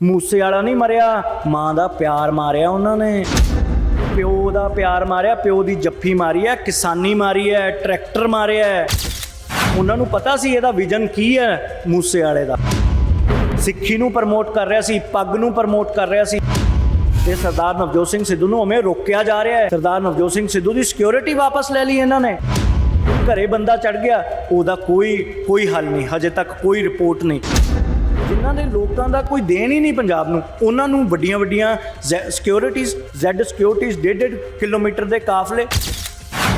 ਮੂਸੇ ਵਾਲਾ ਨਹੀਂ ਮਰਿਆ, ਮਾਂ ਦਾ ਪਿਆਰ ਮਾਰਿਆ ਉਹਨਾਂ ਨੇ। ਪਿਓ ਦਾ ਪਿਆਰ ਮਾਰਿਆ, ਪਿਓ ਦੀ ਜੱਫੀ ਮਾਰੀ ਹੈ ਕਿਸਾਨੀ ਮਾਰੀ ਹੈ ਟਰੈਕਟਰ ਮਾਰਿਆ ਹੈ ਉਹਨਾਂ ਨੂੰ ਪਤਾ ਸੀ ਇਹਦਾ ਵਿਜ਼ਨ ਕੀ ਹੈ ਮੂਸੇ ਵਾਲੇ ਦਾ। ਸਿੱਖੀ ਨੂੰ ਪ੍ਰਮੋਟ ਕਰ ਰਿਹਾ ਸੀ, ਪੱਗ ਨੂੰ ਪ੍ਰਮੋਟ ਕਰ ਰਿਹਾ ਸੀ। ਤੇ ਸਰਦਾਰ ਨਵਜੋਤ ਸਿੰਘ ਸਿੱਧੂ ਨੂੰ ਹਮੇ ਰੋਕਿਆ ਜਾ ਰਿਹਾ ਹੈ ਸਰਦਾਰ ਨਵਜੋਤ ਸਿੰਘ ਸਿੱਧੂ ਦੀ ਸਿਕਿਉਰਿਟੀ ਵਾਪਸ ਲੈ ਲਈ ਇਹਨਾਂ ਨੇ। ਘਰੇ ਬੰਦਾ ਚੜ ਗਿਆ, ਉਹਦਾ ਕੋਈ ਕੋਈ ਹੱਲ ਨਹੀਂ, ਹਜੇ ਤੱਕ ਕੋਈ ਰਿਪੋਰਟ ਨਹੀਂ। ਜਿਨ੍ਹਾਂ ਦੇ ਲੋਕਾਂ ਦਾ ਕੋਈ ਦੇਣ ਹੀ ਨਹੀਂ ਪੰਜਾਬ ਨੂੰ, ਉਹਨਾਂ ਨੂੰ ਵੱਡੀਆਂ ਵੱਡੀਆਂ ਸਿਕਿਉਰਿਟੀਜ਼ ਜ਼ੈਡ ਸਿਕਿਉਰਿਟੀਜ਼ 1.5 ਕਿਲੋਮੀਟਰ ਦੇ ਕਾਫਲੇ।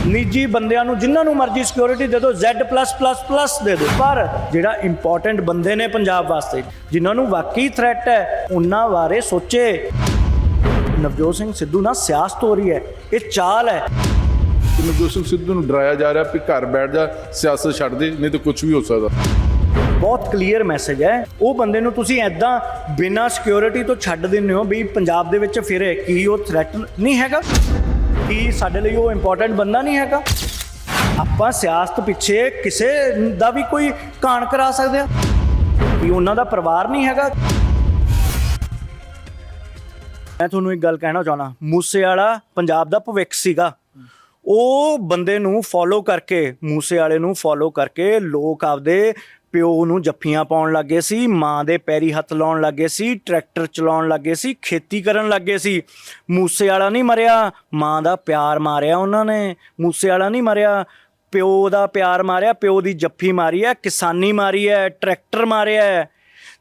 ਨਿੱਜੀ ਬੰਦਿਆਂ ਨੂੰ ਜਿਨ੍ਹਾਂ ਨੂੰ ਮਰਜ਼ੀ ਸਿਕਿਉਰਿਟੀ ਦੇ ਦਿਓ, Z+++ ਦੇ ਦਿਓ। ਪਰ ਜਿਹੜਾ ਇੰਪੋਰਟੈਂਟ ਬੰਦੇ ਨੇ ਪੰਜਾਬ ਵਾਸਤੇ, ਜਿਨ੍ਹਾਂ ਨੂੰ ਵਾਕਈ ਥ੍ਰੈਟ ਹੈ, ਉਹਨਾਂ ਬਾਰੇ ਸੋਚੇ। ਨਵਜੋਤ ਸਿੰਘ ਸਿੱਧੂ ਨਾਲ ਸਿਆਸਤ ਹੋ ਰਹੀ ਹੈ, ਇਹ ਚਾਲ ਹੈ। ਨਵਜੋਤ ਸਿੰਘ ਸਿੱਧੂ ਨੂੰ ਡਰਾਇਆ ਜਾ ਰਿਹਾ ਵੀ ਘਰ ਬੈਠ ਜਾ, ਸਿਆਸਤ ਛੱਡ ਦੇ, ਨਹੀਂ ਤਾਂ ਕੁਝ ਵੀ ਹੋ ਸਕਦਾ। ਬਹੁਤ ਕਲੀਅਰ ਮੈਸੇਜ ਹੈ। ਉਹ ਬੰਦੇ ਨੂੰ ਤੁਸੀਂ ਐਦਾਂ ਬਿਨਾਂ ਸਿਕਿਉਰਿਟੀ ਤੋਂ ਛੱਡ ਦਿੰਦੇ ਹੋ ਵੀ ਪੰਜਾਬ ਦੇ ਵਿੱਚ ਫਿਰੇ ਕੀ ਉਹ ਥ੍ਰੈਟ ਨਹੀਂ ਹੈਗਾ, ਕੀ ਸਾਡੇ ਲਈ ਉਹ ਇੰਪੋਰਟੈਂਟ ਬੰਦਾ ਨਹੀਂ ਹੈਗਾ। ਆਪਾਂ ਸਿਆਸਤ ਪਿੱਛੇ ਕਿਸੇ ਦਾ ਵੀ ਕੋਈ ਕਾਣ ਕਰਾ ਸਕਦੇ ਆ ਕੀ ਉਹਨਾਂ ਦਾ ਪਰਿਵਾਰ ਨਹੀਂ ਹੈਗਾ। ਮੈਂ ਤੁਹਾਨੂੰ ਇੱਕ ਗੱਲ ਕਹਿਣਾ ਚਾਹਣਾ ਮੂਸੇ ਵਾਲਾ ਪੰਜਾਬ ਦਾ ਭਵਿੱਖ ਸੀਗਾ। ਉਹ ਬੰਦੇ ਨੂੰ ਫੋਲੋ ਕਰਕੇ ਮੂਸੇ ਵਾਲੇ ਨੂੰ ਫੋਲੋ ਕਰਕੇ ਲੋਕ ਆਪਦੇ ਪਿਓ ਨੂੰ ਜੱਫੀਆਂ ਪਾਉਣ ਲੱਗੇ ਸੀ, ਮਾਂ ਦੇ ਪੈਰੀ ਹੱਥ ਲਾਉਣ ਲੱਗੇ ਸੀ, ਟਰੈਕਟਰ ਚਲਾਉਣ ਲੱਗੇ ਸੀ, ਖੇਤੀ ਕਰਨ ਲੱਗੇ ਸੀ। ਮੂਸੇ ਵਾਲਾ ਨਹੀਂ ਮਰਿਆ, ਮਾਂ ਦਾ ਪਿਆਰ ਮਾਰਿਆ ਉਹਨਾਂ ਨੇ। ਮੂਸੇ ਵਾਲਾ ਨਹੀਂ ਮਰਿਆ, ਪਿਓ ਦਾ ਪਿਆਰ ਮਾਰਿਆ, ਪਿਓ ਦੀ ਜੱਫੀ ਮਾਰੀ ਹੈ, ਕਿਸਾਨੀ ਮਾਰੀ ਹੈ, ਟਰੈਕਟਰ ਮਾਰਿਆ ਹੈ।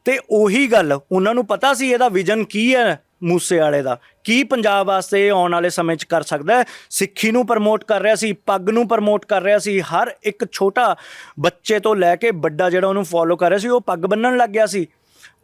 ਤੇ ਉਹੀ ਗੱਲ, ਉਹਨਾਂ ਨੂੰ ਪਤਾ ਸੀ ਇਹਦਾ ਵਿਜ਼ਨ ਕੀ ਹੈ? ਮੂਸੇ ਵਾਲੇ ਦਾ। ਕੀ ਪੰਜਾਬ ਵਾਸਤੇ ਆਉਣ ਵਾਲੇ ਸਮੇਂ 'ਚ ਕਰ ਸਕਦਾ ਸਿੱਖੀ ਨੂੰ ਪ੍ਰਮੋਟ ਕਰ ਰਿਹਾ ਸੀ, ਪੱਗ ਨੂੰ ਪ੍ਰਮੋਟ ਕਰ ਰਿਹਾ ਸੀ। ਹਰ ਇੱਕ ਛੋਟਾ ਬੱਚੇ ਤੋਂ ਲੈ ਕੇ ਵੱਡਾ ਜਿਹੜਾ ਉਹਨੂੰ ਫੋਲੋ ਕਰ ਰਿਹਾ ਸੀ, ਉਹ ਪੱਗ ਬੰਨਣ ਲੱਗ ਗਿਆ ਸੀ।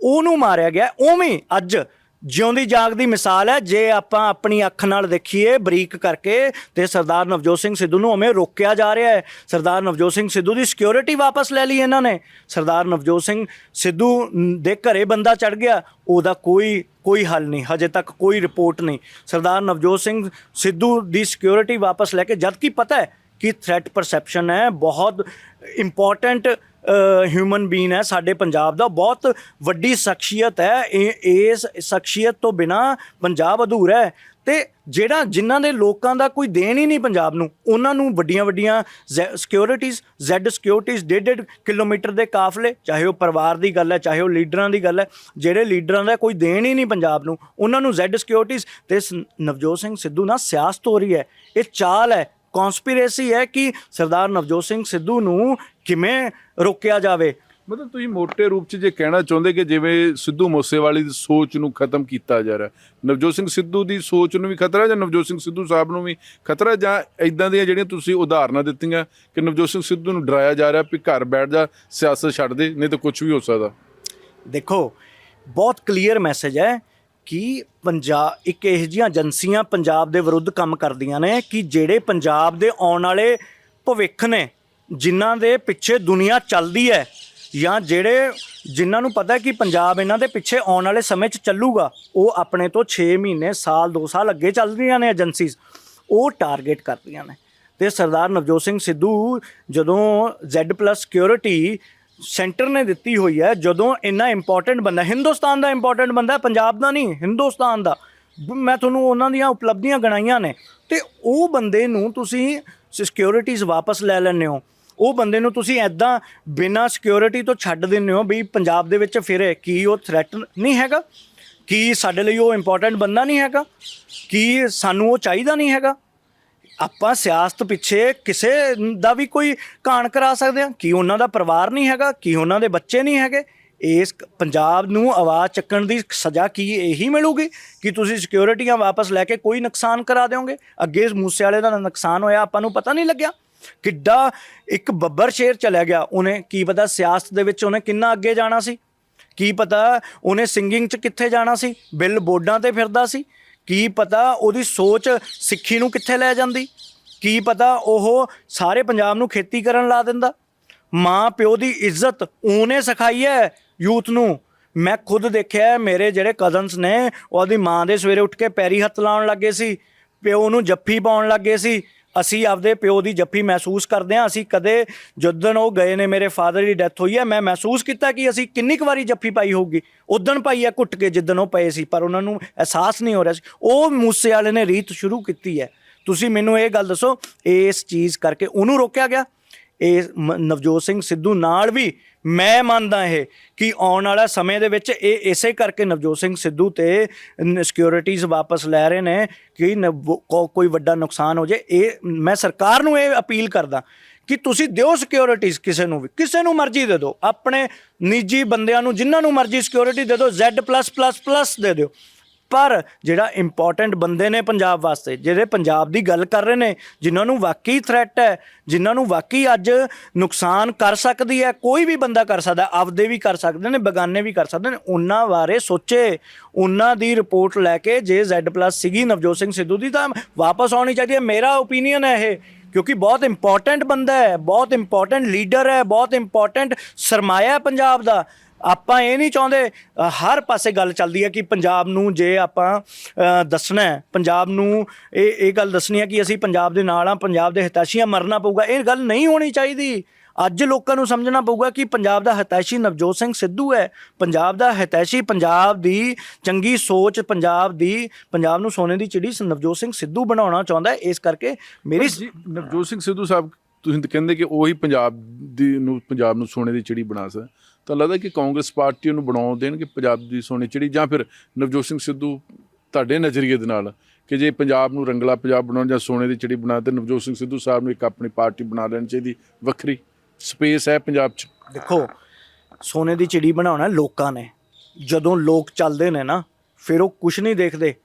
ਉਹਨੂੰ ਮਾਰਿਆ ਗਿਆ। ਉਵੇਂ ਅੱਜ ਜਿਉਂਦੀ ਜਾਗਦੀ ਮਿਸਾਲ ਹੈ, ਜੇ ਆਪਾਂ ਆਪਣੀ ਅੱਖ ਨਾਲ ਦੇਖੀਏ, ਬਰੀਕ ਕਰਕੇ, ਤੇ ਸਰਦਾਰ ਨਵਜੋਤ ਸਿੰਘ ਸਿੱਧੂ ਨੂੰ ਹਮੇ ਰੋਕਿਆ ਜਾ ਰਿਹਾ ਹੈ। ਸਰਦਾਰ ਨਵਜੋਤ ਸਿੰਘ ਸਿੱਧੂ ਦੀ ਸਿਕਿਉਰਿਟੀ ਵਾਪਸ ਲੈ ਲਈ ਇਹਨਾਂ ਨੇ। ਸਰਦਾਰ ਨਵਜੋਤ ਸਿੰਘ ਸਿੱਧੂ ਦੇ ਘਰੇ ਬੰਦਾ ਚੜ ਗਿਆ, ਉਹਦਾ ਕੋਈ ਕੋਈ ਹੱਲ ਨਹੀਂ, ਹਜੇ ਤੱਕ ਕੋਈ ਰਿਪੋਰਟ ਨਹੀਂ। ਸਰਦਾਰ ਨਵਜੋਤ ਸਿੰਘ ਸਿੱਧੂ ਦੀ ਸਿਕਿਉਰਿਟੀ ਵਾਪਸ ਲੈ ਕੇ ਜਦ ਕਿ ਪਤਾ ਹੈ ਕਿ ਥ੍ਰੈਟ ਪਰਸੈਪਸ਼ਨ ਹੈ, ਬਹੁਤ ਇੰਪੋਰਟੈਂਟ ਹਿਊਮਨ ਬੀਨ ਹੈ, ਸਾਡੇ ਪੰਜਾਬ ਦਾ। ਬਹੁਤ ਵੱਡੀ ਸ਼ਖਸੀਅਤ ਹੈ। ਇਹ ਇਸ ਸ਼ਖਸੀਅਤ ਤੋਂ ਬਿਨਾ ਪੰਜਾਬ ਅਧੂਰਾ ਹੈ। ਤੇ ਜਿਹੜਾ ਜਿਨ੍ਹਾਂ ਦੇ ਲੋਕਾਂ ਦਾ ਕੋਈ ਦੇਣ ਹੀ ਨਹੀਂ ਪੰਜਾਬ ਨੂੰ, ਉਹਨਾਂ ਨੂੰ ਵੱਡੀਆਂ ਵੱਡੀਆਂ ਸਿਕਿਉਰਿਟੀਜ਼ ਜ਼ੈਡ ਸਿਕਿਉਰਿਟੀਜ਼ ਡੇਢ ਕਿਲੋਮੀਟਰ ਦੇ ਕਾਫਲੇ, ਚਾਹੇ ਉਹ ਪਰਿਵਾਰ ਦੀ ਗੱਲ ਹੈ, ਚਾਹੇ ਉਹ ਲੀਡਰਾਂ ਦੀ ਗੱਲ ਹੈ, ਜਿਹੜੇ ਲੀਡਰਾਂ ਦਾ ਕੋਈ ਦੇਣ ਹੀ ਨਹੀਂ ਪੰਜਾਬ ਨੂੰ, ਉਹਨਾਂ ਨੂੰ ਜ਼ੈਡ ਸਿਕਿਉਰਿਟੀਜ਼ ਤੇ ਨਵਜੋਤ ਸਿੰਘ ਸਿੱਧੂ ਨਾਲ ਸਿਆਸਤ ਹੋ ਰਹੀ ਹੈ। ਇਹ ਚਾਲ ਹੈ। ਕਨਸਪੀਰੇਸੀ ਹੈ ਕਿ ਸਰਦਾਰ ਨਵਜੋਤ ਸਿੰਘ ਸਿੱਧੂ ਨੂੰ ਕਿਵੇਂ ਰੋਕਿਆ ਜਾਵੇ? ਮਤਲਬ ਤੁਸੀਂ ਮੋٹے ਰੂਪ 'ਚ ਜੇ ਕਹਿਣਾ ਚਾਹੁੰਦੇ ਕਿ ਜਿਵੇਂ ਸਿੱਧੂ ਮੂਸੇਵਾਲੀ ਦੀ ਸੋਚ ਨੂੰ ਖਤਮ ਕੀਤਾ ਜਾ ਰਿਹਾ ਨਵਜੋਤ ਸਿੰਘ ਸਿੱਧੂ ਦੀ ਸੋਚ ਨੂੰ ਵੀ ਖਤਰਾ ਜਾਂ ਨਵਜੋਤ ਸਿੰਘ ਸਿੱਧੂ ਸਾਹਿਬ ਨੂੰ ਵੀ ਖਤਰਾ ਜਾਂ ਇਦਾਂ ਦੀਆਂ ਜਿਹੜੀਆਂ ਤੁਸੀਂ ਉਦਾਹਰਨਾਂ ਦਿੱਤੀਆਂ ਕਿ ਨਵਜੋਤ ਸਿੰਘ ਸਿੱਧੂ ਨੂੰ ਡਰਾਇਆ ਜਾ ਰਿਹਾ ਵੀ ਘਰ ਬੈਠ ਜਾ ਸਿਆਸਤ ਛੱਡ ਦੇ ਨਹੀਂ ਤਾਂ ਕੁਝ ਵੀ ਹੋ ਸਕਦਾ? ਦੇਖੋ ਬਹੁਤ ਕਲੀਅਰ ਮੈਸੇਜ ਹੈ ਕਿ ਪੰਜਾਬ ਇੱਕ ਇਹੋ ਜਿਹੀਆਂ ਏਜੰਸੀਆਂ ਪੰਜਾਬ ਦੇ ਵਿਰੁੱਧ ਕੰਮ ਕਰਦੀਆਂ ਨੇ ਕਿ ਜਿਹੜੇ ਪੰਜਾਬ ਦੇ ਆਉਣ ਵਾਲੇ ਭਵਿੱਖ ਨੇ, ਜਿਨ੍ਹਾਂ ਦੇ ਪਿੱਛੇ ਦੁਨੀਆ ਚੱਲਦੀ ਹੈ ਜਾਂ ਜਿਹੜੇ, ਜਿਨ੍ਹਾਂ ਨੂੰ ਪਤਾ ਕਿ ਪੰਜਾਬ ਇਹਨਾਂ ਦੇ ਪਿੱਛੇ ਆਉਣ ਵਾਲੇ ਸਮੇਂ 'ਚ ਚੱਲੂਗਾ, ਉਹ ਆਪਣੇ ਤੋਂ 6 ਮਹੀਨੇ, ਸਾਲ 2 ਸਾਲ ਅੱਗੇ ਚੱਲਦੀਆਂ ਨੇ ਏਜੰਸੀਜ਼, ਉਹ ਟਾਰਗੇਟ ਕਰਦੀਆਂ ਨੇ। ਤੇ ਸਰਦਾਰ ਨਵਜੋਤ ਸਿੰਘ ਸਿੱਧੂ ਜਦੋਂ Z+ ਸਿਕਿਉਰਿਟੀ ਸੈਂਟਰ ਨੇ ਦਿੱਤੀ ਹੋਈ ਹੈ, ਜਦੋਂ ਇੰਨਾ ਇੰਪੋਰਟੈਂਟ ਬੰਦਾ, ਹਿੰਦੁਸਤਾਨ ਦਾ ਇੰਪੋਰਟੈਂਟ ਬੰਦਾ, ਪੰਜਾਬ ਦਾ ਨਹੀਂ, ਹਿੰਦੁਸਤਾਨ ਦਾ। ਬ- ਮੈਂ ਤੁਹਾਨੂੰ ਉਹਨਾਂ ਦੀਆਂ ਉਪਲਬਧੀਆਂ ਗਣਾਈਆਂ ਨੇ। ਤੇ ਉਹ ਬੰਦੇ ਨੂੰ ਤੁਸੀਂ ਸਿਕਿਉਰਿਟੀਜ਼ ਵਾਪਸ ਲੈ ਲੈਂਦੇ ਹੋ। ਉਹ ਬੰਦੇ ਨੂੰ ਤੁਸੀਂ ਐਦਾਂ ਬਿਨਾਂ ਸਿਕਿਉਰਿਟੀ ਤੋਂ ਛੱਡ ਦਿੰਦੇ ਹੋ ਵੀ ਪੰਜਾਬ ਦੇ ਵਿੱਚ ਫਿਰ ਕੀ ਉਹ ਥ੍ਰੈਟ ਨਹੀਂ ਹੈਗਾ? ਕੀ ਸਾਡੇ ਲਈ ਉਹ ਇੰਪੋਰਟੈਂਟ ਬੰਦਾ ਨਹੀਂ ਹੈਗਾ? ਕੀ ਸਾਨੂੰ ਉਹ ਚਾਹੀਦਾ ਨਹੀਂ ਹੈਗਾ? ਆਪਾਂ ਸਿਆਸਤ ਪਿੱਛੇ ਕਿਸੇ ਦਾ ਵੀ ਕੋਈ ਕਾਣ ਕਰਾ ਸਕਦੇ ਹਾਂ। ਕੀ ਉਹਨਾਂ ਦਾ ਪਰਿਵਾਰ ਨਹੀਂ ਹੈਗਾ, ਕੀ ਉਹਨਾਂ ਦੇ ਬੱਚੇ ਨਹੀਂ ਹੈਗੇ। ਇਸ ਪੰਜਾਬ ਨੂੰ ਆਵਾਜ਼ ਚੱਕਣ ਦੀ ਸਜ਼ਾ ਕੀ ਇਹੀ ਮਿਲੂਗੀ ਕਿ ਤੁਸੀਂ ਸਿਕਿਉਰਿਟੀਆਂ ਵਾਪਸ ਲੈ ਕੇ ਕੋਈ ਨੁਕਸਾਨ ਕਰਾ ਦਿਓਗੇ? ਅੱਗੇ ਇਸ ਮੂਸੇ ਵਾਲੇ ਦਾ ਨੁਕਸਾਨ ਹੋਇਆ, ਆਪਾਂ ਨੂੰ ਪਤਾ ਨਹੀਂ ਲੱਗਿਆ। ਕਿੱਡਾ ਇੱਕ ਬੱਬਰ ਸ਼ੇਰ ਚਲਾ ਗਿਆ। ਉਹਨੇ ਕੀ ਪਤਾ ਸਿਆਸਤ ਦੇ ਵਿੱਚ ਉਹਨੇ ਕਿੰਨਾ ਅੱਗੇ ਜਾਣਾ ਸੀ? ਕੀ ਪਤਾ ਉਹਨੇ ਸਿੰਗਿੰਗ 'ਚ ਕਿੱਥੇ ਜਾਣਾ ਸੀ? ਬਿੱਲ ਬੋਰਡਾਂ ਤੇ ਫਿਰਦਾ ਸੀ? ਕੀ ਪਤਾ ਉਹਦੀ ਸੋਚ ਸਿੱਖੀ ਨੂੰ ਕਿੱਥੇ ਲੈ ਜਾਂਦੀ? ਕੀ ਪਤਾ ਉਹ ਸਾਰੇ ਪੰਜਾਬ ਨੂੰ ਖੇਤੀ ਕਰਨ ਲਾ ਦਿੰਦਾ? ਮਾਂ ਪਿਓ ਦੀ ਇੱਜ਼ਤ ਉਹਨੇ ਸਿਖਾਈ ਹੈ ਯੂਥ ਨੂੰ। ਮੈਂ ਖੁਦ ਦੇਖਿਆ ਮੇਰੇ ਜਿਹੜੇ ਕਜ਼ਨਸ ਨੇ ਉਹਦੀ ਮਾਂ ਦੇ ਸਵੇਰੇ ਉੱਠ ਕੇ ਪੈਰੀ ਹੱਥ ਲਾਉਣ ਲੱਗੇ ਸੀ, ਪਿਓ ਨੂੰ ਜੱਫੀ ਪਾਉਣ ਲੱਗੇ ਸੀ ਅਸੀਂ ਆਪਦੇ ਪਿਓ ਦੀ ਜੱਫੀ ਮਹਿਸੂਸ ਕਰਦੇ ਹਾਂ। ਅਸੀਂ ਕਦੇ ਜਦੋਂ ਉਹ ਗਏ ਨੇ ਮੇਰੇ ਫਾਦਰ ਦੀ ਡੈਥ ਹੋਈ ਹੈ, ਮੈਂ ਮਹਿਸੂਸ ਕੀਤਾ ਕਿ ਅਸੀਂ ਕਿੰਨੀ ਕੁ ਵਾਰੀ ਜੱਫੀ ਪਾਈ ਹੋਊਗੀ। ਉਦੋਂ ਪਾਈ ਹੈ ਘੁੱਟ ਕੇ ਜਿੱਦਣ ਉਹ ਪਏ ਸੀ, ਪਰ ਉਹਨਾਂ ਨੂੰ ਅਹਿਸਾਸ ਨਹੀਂ ਹੋ ਰਿਹਾ ਸੀ। ਉਹ ਮੂਸੇ ਵਾਲੇ ਨੇ ਰੀਤ ਸ਼ੁਰੂ ਕੀਤੀ ਹੈ। ਤੁਸੀਂ ਮੈਨੂੰ ਇਹ ਗੱਲ ਦੱਸੋ, ਇਸ ਚੀਜ਼ ਕਰਕੇ ਉਹਨੂੰ ਰੋਕਿਆ ਗਿਆ? ਇਹ ਮ- ਨਵਜੋਤ ਸਿੰਘ ਸਿੱਧੂ ਨਾਲ ਵੀ ਮੈਂ ਮੰਨਦਾ ਇਹ ਕਿ ਆਉਣ ਵਾਲਾ ਸਮੇਂ ਦੇ ਵਿੱਚ ਇਹ ਇਸੇ ਕਰਕੇ ਨਵਜੋਤ ਸਿੰਘ ਸਿੱਧੂ ਤੇ ਸਿਕਿਉਰਿਟੀਜ਼ ਵਾਪਸ ਲੈ ਰਹੇ ਨੇ ਕਿ ਨਵ- ਕੋ- ਕੋਈ ਵੱਡਾ ਨੁਕਸਾਨ ਹੋ ਜੇ। ਇਹ, ਮੈਂ ਸਰਕਾਰ ਨੂੰ ਇਹ ਅਪੀਲ ਕਰਦਾ ਕਿ ਤੁਸੀਂ ਦਿਓ ਸਿਕਿਉਰਿਟੀਜ਼ ਕਿਸੇ ਨੂੰ ਵੀ, ਕਿਸੇ ਨੂੰ ਮਰਜ਼ੀ ਦੇ ਦਿਓ। ਆਪਣੇ ਨਿੱਜੀ ਬੰਦਿਆਂ ਨੂੰ, ਜਿਨ੍ਹਾਂ ਨੂੰ ਮਰਜ਼ੀ ਸਿਕਿਉਰਿਟੀ ਦੇ ਦਿਓ, Z+++ ਦੇ ਦਿਓ। ਪਰ ਜਿਹੜਾ ਇੰਪੋਰਟੈਂਟ ਬੰਦੇ ਨੇ ਪੰਜਾਬ ਵਾਸਤੇ, ਜਿਹੜੇ ਪੰਜਾਬ ਦੀ ਗੱਲ ਕਰ ਰਹੇ ਨੇ, ਜਿਨ੍ਹਾਂ ਨੂੰ ਵਾਕਈ ਥ੍ਰੈਟ ਹੈ, ਜਿਨ੍ਹਾਂ ਨੂੰ ਵਾਕਈ ਅੱਜ ਨੁਕਸਾਨ ਕਰ ਸਕਦੀ ਹੈ, ਕੋਈ ਵੀ ਬੰਦਾ ਕਰ ਸਕਦਾ, ਆਪਦੇ ਵੀ ਕਰ ਸਕਦੇ ਨੇ, ਬਗਾਨੇ ਵੀ ਕਰ ਸਕਦੇ ਨੇ, ਉਹਨਾਂ ਬਾਰੇ ਸੋਚੇ। ਉਹਨਾਂ ਦੀ ਰਿਪੋਰਟ ਲੈ ਕੇ ਜੇ Z+ ਸੀਗੀ ਨਵਜੋਤ ਸਿੰਘ ਸਿੱਧੂ ਦੀ, ਤਾਂ ਵਾਪਸ ਆਉਣੀ ਚਾਹੀਦੀ ਹੈ। ਮੇਰਾ ਓਪੀਨੀਅਨ ਹੈ ਇਹ, ਕਿਉਂਕਿ ਬਹੁਤ ਇੰਪੋਰਟੈਂਟ ਬੰਦਾ ਹੈ, ਬਹੁਤ ਇੰਪੋਰਟੈਂਟ ਲੀਡਰ ਹੈ, ਬਹੁਤ ਇੰਪੋਰਟੈਂਟ ਸਰਮਾਇਆ ਪੰਜਾਬ ਦਾ। ਆਪਾਂ ਇਹ ਨਹੀਂ ਚਾਹੁੰਦੇ ਅ, ਹਰ ਪਾਸੇ ਗੱਲ ਚੱਲਦੀ ਹੈ ਕਿ ਪੰਜਾਬ ਨੂੰ ਜੇ ਆਪਾਂ ਅ, ਦੱਸਣਾ ਹੈ ਪੰਜਾਬ ਨੂੰ ਇਹ ਇਹ ਗੱਲ ਦੱਸਣੀ ਹੈ ਕਿ ਅਸੀਂ ਪੰਜਾਬ ਦੇ ਨਾਲ ਆ ਪੰਜਾਬ ਦੇ ਹਿਤੈਸ਼ੀਆਂ ਮਰਨਾ ਪਊਗਾ। ਇਹ ਗੱਲ ਨਹੀਂ ਹੋਣੀ ਚਾਹੀਦੀ। ਅੱਜ ਲੋਕਾਂ ਨੂੰ ਸਮਝਣਾ ਪਊਗਾ ਕਿ ਪੰਜਾਬ ਦਾ ਹਿਤੈਸ਼ੀ ਨਵਜੋਤ ਸਿੰਘ ਸਿੱਧੂ ਹੈ। ਪੰਜਾਬ ਦਾ ਹਿਤੈਸ਼ੀ ਪੰਜਾਬ ਦੀ ਚੰਗੀ ਸੋਚ ਪੰਜਾਬ ਦੀ ਪੰਜਾਬ ਨੂੰ ਸੋਨੇ ਦੀ ਚਿੜੀ ਨਵਜੋਤ ਸਿੰਘ ਸਿੱਧੂ ਬਣਾਉਣਾ ਚਾਹੁੰਦਾ ਹੈ। ਇਸ ਕਰਕੇ ਮੇਰੀ ਜੀ ਨਵਜੋਤ ਸਿੰਘ ਸਿੱਧੂ ਸਾਹਿਬ ਤੁਸੀਂ ਕਹਿੰਦੇ ਕਿ ਉਹੀ ਪੰਜਾਬ ਦੀ ਨੂੰ, ਪੰਜਾਬ ਨੂੰ ਸੋਨੇ ਦੀ ਚਿੜੀ ਬਣਾ ਸਕ ਤਾਂ ਲੱਗਦਾ ਕਿ ਕਾਂਗਰਸ ਪਾਰਟੀ ਉਹਨੂੰ ਬਣਾਉਣ ਦੇਣਗੇ ਪੰਜਾਬ ਦੀ ਸੋਨੇ ਚਿੜੀ ਜਾਂ ਫਿਰ ਨਵਜੋਤ ਸਿੰਘ ਸਿੱਧੂ ਤੁਹਾਡੇ ਨਜ਼ਰੀਏ ਦੇ ਨਾਲ ਕਿ ਜੇ ਪੰਜਾਬ ਨੂੰ ਰੰਗਲਾ ਪੰਜਾਬ ਬਣਾਉਣ ਜਾਂ ਸੋਨੇ ਦੀ ਚਿੜੀ ਬਣਾ ਤੇ ਨਵਜੋਤ ਸਿੰਘ ਸਿੱਧੂ ਸਾਹਿਬ ਨੂੰ ਇੱਕ ਆਪਣੀ ਪਾਰਟੀ ਬਣਾ ਲੈਣੀ ਚਾਹੀਦੀ, ਵੱਖਰੀ ਸਪੇਸ ਹੈ ਪੰਜਾਬ 'ਚ। ਦੇਖੋ, ਸੋਨੇ ਦੀ ਚਿੜੀ ਬਣਾਉਣਾ ਲੋਕਾਂ ਨੇ। ਜਦੋਂ ਲੋਕ ਚੱਲਦੇ ਨੇ ਨਾ, ਫਿਰ ਉਹ ਕੁਝ ਨਹੀਂ ਦੇਖਦੇ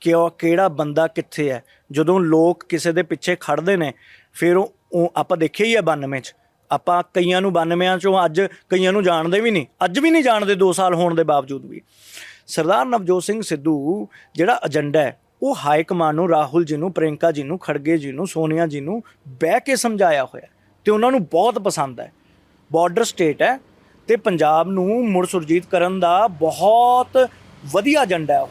ਕਿ ਉਹ ਕਿਹੜਾ ਬੰਦਾ ਕਿੱਥੇ ਹੈ। ਜਦੋਂ ਲੋਕ ਕਿਸੇ ਦੇ ਪਿੱਛੇ ਖੜਦੇ ਨੇ, ਫਿਰ ਉਹ ਉਹ ਆਪਾਂ ਦੇਖਿਆ ਹੀ ਹੈ 92 ਚ। ਆਪਾਂ ਕਈਆਂ ਨੂੰ 92 ਚੋਂ ਅੱਜ ਕਈਆਂ ਨੂੰ ਜਾਣਦੇ ਵੀ ਨਹੀਂ। ਅੱਜ ਵੀ ਨਹੀਂ ਜਾਣਦੇ 2 ਸਾਲ ਹੋਣ ਦੇ ਬਾਵਜੂਦ ਵੀ। ਸਰਦਾਰ ਨਵਜੋਤ ਸਿੰਘ ਸਿੱਧੂ ਜਿਹੜਾ ਏਜੰਡਾ ਹੈ, ਉਹ ਹਾਈ ਕਮਾਂਡ ਨੂੰ ਰਾਹੁਲ ਜੀ ਨੂੰ ਪ੍ਰਿੰਕਾ ਜੀ ਨੂੰ, ਖੜਗੇ ਜੀ ਨੂੰ, ਸੋਨੀਆ ਜੀ ਨੂੰ ਬਹਿ ਕੇ ਸਮਝਾਇਆ ਹੋਇਆ ਤੇ ਉਹਨਾਂ ਨੂੰ ਬਹੁਤ ਪਸੰਦ ਹੈ। ਬਾਰਡਰ ਸਟੇਟ ਹੈ ਤੇ ਪੰਜਾਬ ਨੂੰ ਮੁੜ ਸੁਰਜੀਤ ਕਰਨ ਦਾ ਬਹੁਤ ਵਧੀਆ ਏਜੰਡਾ ਹੈ ਉਹ।